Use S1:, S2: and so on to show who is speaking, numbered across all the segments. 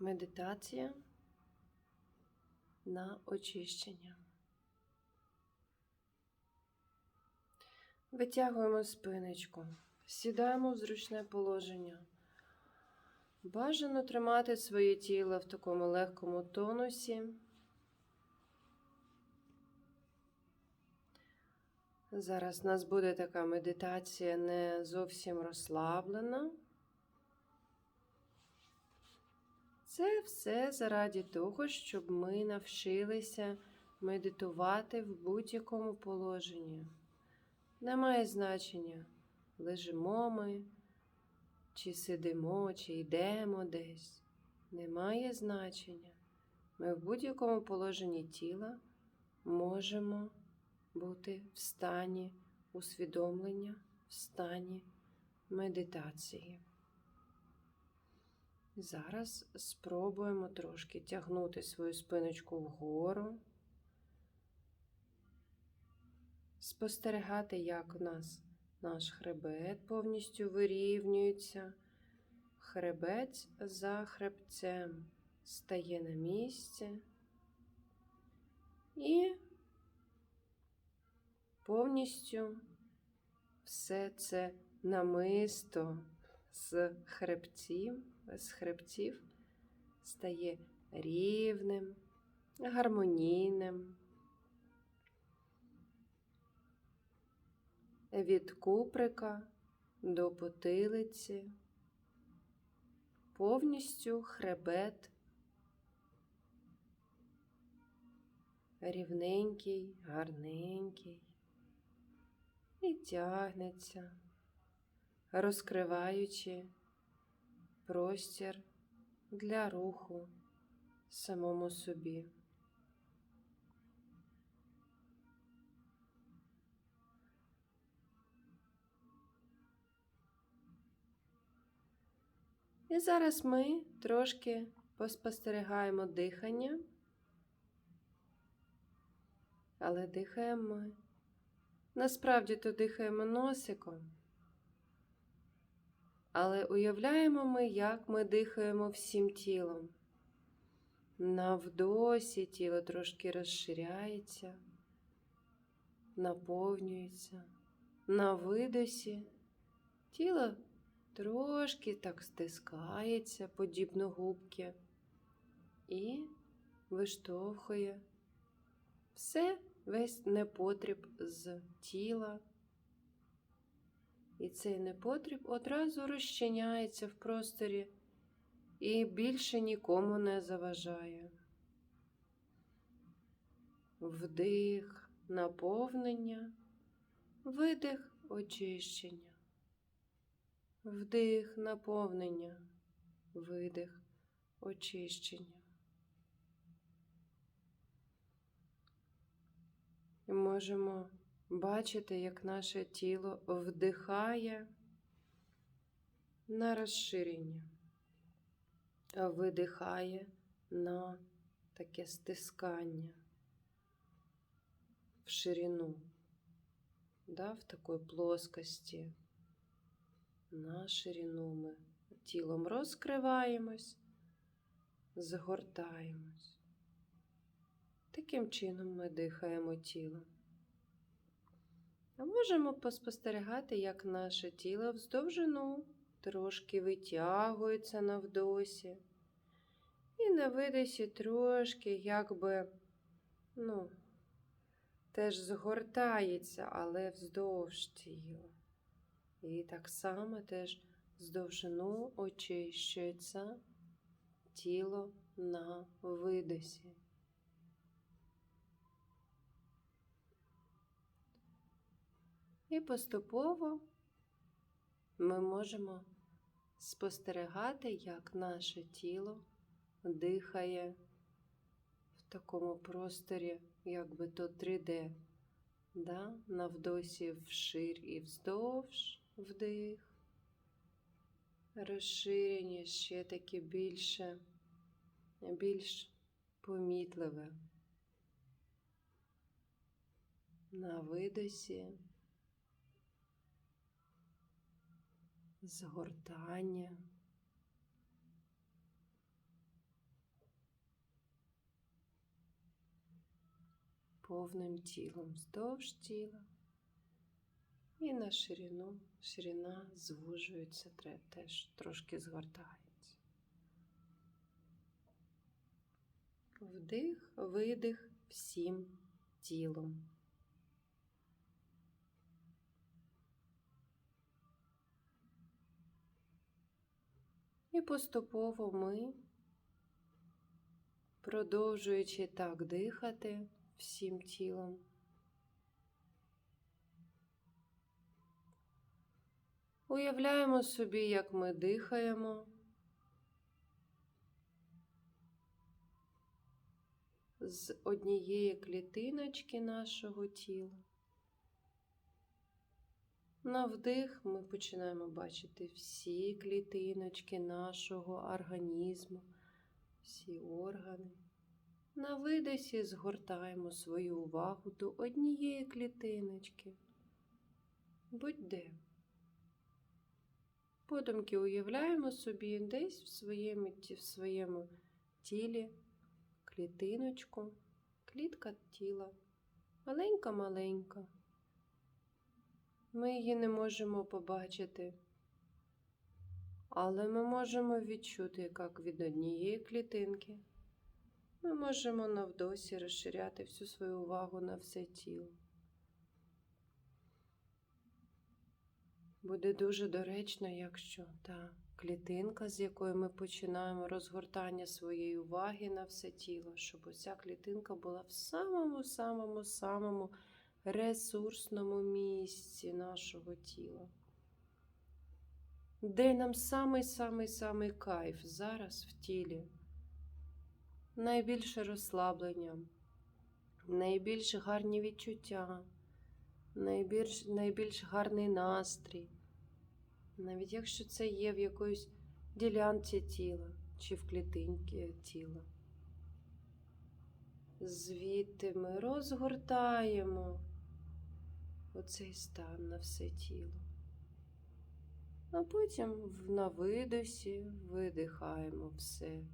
S1: Медитація на очищення. Витягуємо спиночку, сідаємо в зручне положення. Бажано тримати своє тіло в такому легкому тонусі. Зараз у нас буде така медитація не зовсім розслаблена. Це все заради того, щоб ми навчилися медитувати в будь-якому положенні. Немає значення, лежимо ми, чи сидимо, чи йдемо десь. Немає значення. Ми в будь-якому положенні тіла можемо бути в стані усвідомлення, в стані медитації. Зараз спробуємо трошки тягнути свою спиночку вгору, спостерігати, як у нас наш хребет повністю вирівнюється. Хребець за хребцем стає на місце і повністю все це намисто з хребців, з хребців стає рівним, гармонійним. Від куприка до потилиці, повністю хребет рівненький, гарненький і тягнеться, розкриваючи простір для руху самому собі. І зараз ми трошки поспостерігаємо дихання, але дихаємо ми. Насправді то дихаємо носиком. Але уявляємо ми, як ми дихаємо всім тілом. На вдосі тіло трошки розширяється, наповнюється. На видосі тіло трошки так стискається, подібно губки, і виштовхує все, весь непотріб з тіла. І цей непотріб одразу розчиняється в просторі і більше нікому не заважає. Вдих наповнення, видих очищення. Вдих наповнення, видих очищення. Можемо бачити, як наше тіло вдихає на розширення, а видихає на таке стискання в ширину, да, в такій плоскості. На ширину ми тілом розкриваємось, згортаємось. Таким чином ми дихаємо тілом. Можемо поспостерігати, як наше тіло вздовжину трошки витягується на вдосі. І на видосі трошки якби, ну, теж згортається, але вздовж тіла. І так само теж вздовжину очищується тіло на видосі. І поступово ми можемо спостерігати, як наше тіло дихає в такому просторі, якби то 3D, да? на вдосі вширь і вздовж вдих, розширення ще таке більше, більш помітливе. На видосі. згортання. Повним тілом вздовж тіла і на ширину ширина звужується, теж трошки згортається. Вдих, видих всім тілом. І поступово ми, продовжуючи так дихати всім тілом, уявляємо собі, як ми дихаємо. З однієї клітиночки нашого тіла. На вдих ми починаємо бачити всі клітиночки нашого організму, всі органи. На видосі згортаємо свою увагу до однієї клітиночки. Будь-де. Подумки уявляємо собі десь в своєму, в своєму тілі клітиночку, клітка тіла, маленька-маленька. Ми її не можемо побачити, але ми можемо відчути, як від однієї клітинки ми можемо навдосі розширяти всю свою увагу на все тіло. Буде дуже доречно, якщо та клітинка, з якої ми починаємо розгортання своєї уваги на все тіло, щоб оця клітинка була в самому-самому-самому ресурсному місці нашого тіла. Де нам самий-самий-самий кайф зараз в тілі, найбільше розслаблення, найбільш гарні відчуття, найбільш, найбільш гарний настрій, навіть якщо це є в якоїсь ділянці тіла чи в клітинці тіла. Звідти ми розгортаємо оцей стан на все тіло. А потім на видосі видихаємо все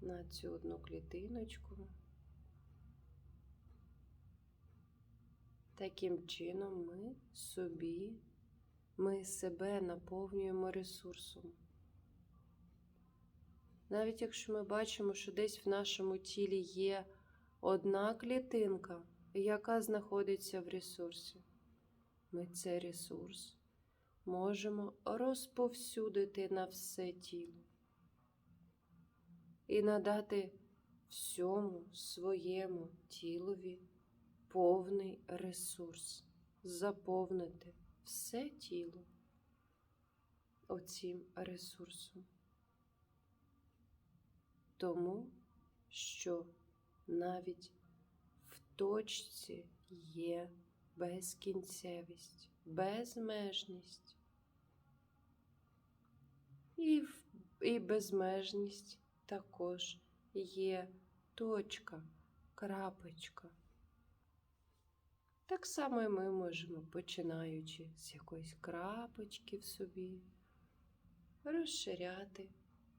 S1: на цю одну клітиночку. Таким чином ми собі, ми себе наповнюємо ресурсом. Навіть якщо ми бачимо, що десь в нашому тілі є одна клітинка, яка знаходиться в ресурсі, ми цей ресурс можемо розповсюдити на все тіло і надати всьому своєму тілові повний ресурс, заповнити все тіло оцім ресурсом. Тому що навіть точці є безкінцевість, безмежність. І, і безмежність також є точка, крапочка. Так само і ми можемо, починаючи з якоїсь крапочки в собі, розширяти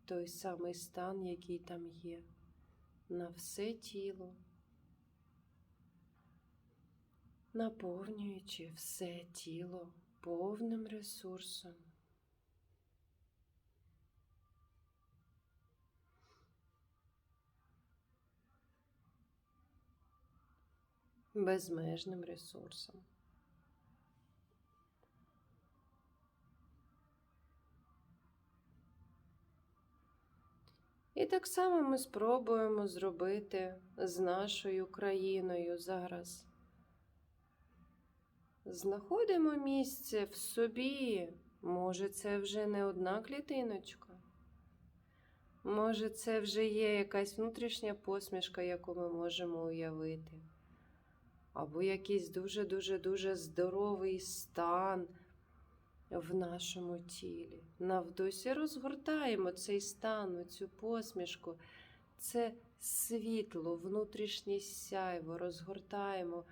S1: той самий стан, який там є, на все тіло, наповнюючи все тіло повним ресурсом. Безмежним ресурсом. І так само ми спробуємо зробити з нашою країною зараз. Знаходимо місце в собі. Може, це вже не одна клітиночка. Може, це вже є якась внутрішня посмішка, яку ми можемо уявити. Або якийсь дуже-дуже-дуже здоровий стан в нашому тілі. Навдосі розгортаємо цей стан, цю посмішку, це світло, внутрішнє сяйво, розгортаємо.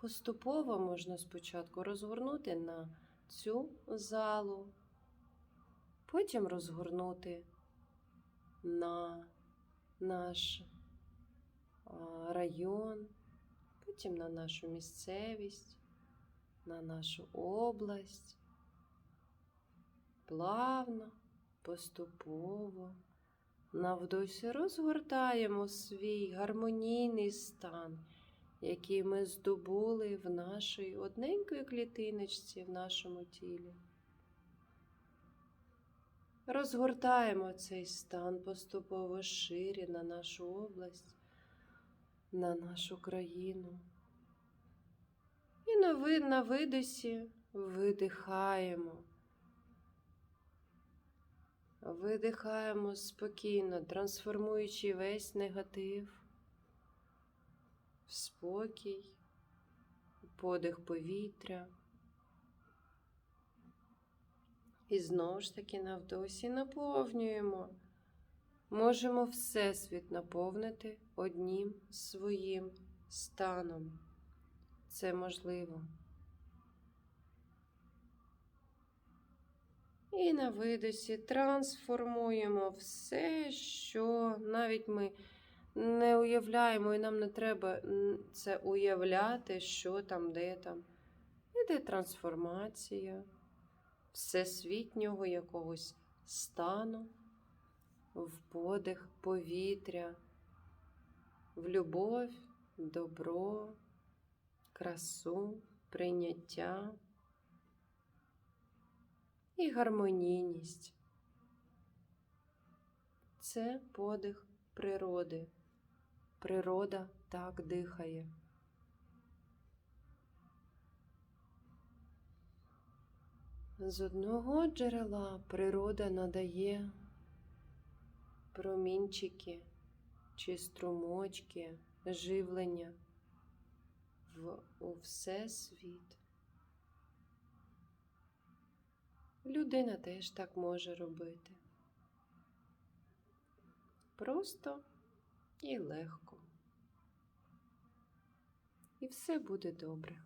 S1: Поступово можна спочатку розгорнути на цю залу, потім розгорнути на наш район, потім на нашу місцевість, на нашу область. Плавно, поступово, навдосі розгортаємо свій гармонійний стан, який ми здобули в нашій одненької клітиночці в нашому тілі. Розгортаємо цей стан поступово ширі на нашу область, на нашу країну. І на, ви, видосі видихаємо. Видихаємо спокійно, трансформуючи весь негатив спокій, подих повітря. І знову ж таки навдосі наповнюємо. Можемо Всесвіт наповнити одним своїм станом. Це можливо. І на видосі трансформуємо все, що навіть ми не уявляємо, і нам не треба це уявляти, що там, де там. Іде трансформація всесвітнього якогось стану, в подих повітря, в любов, добро, красу, прийняття і гармонійність. Це подих природи. Природа так дихає. З одного джерела природа надає промінчики чи струмочки живлення в, у всесвіт. Людина теж так може робити. Просто і легко. І все буде добре.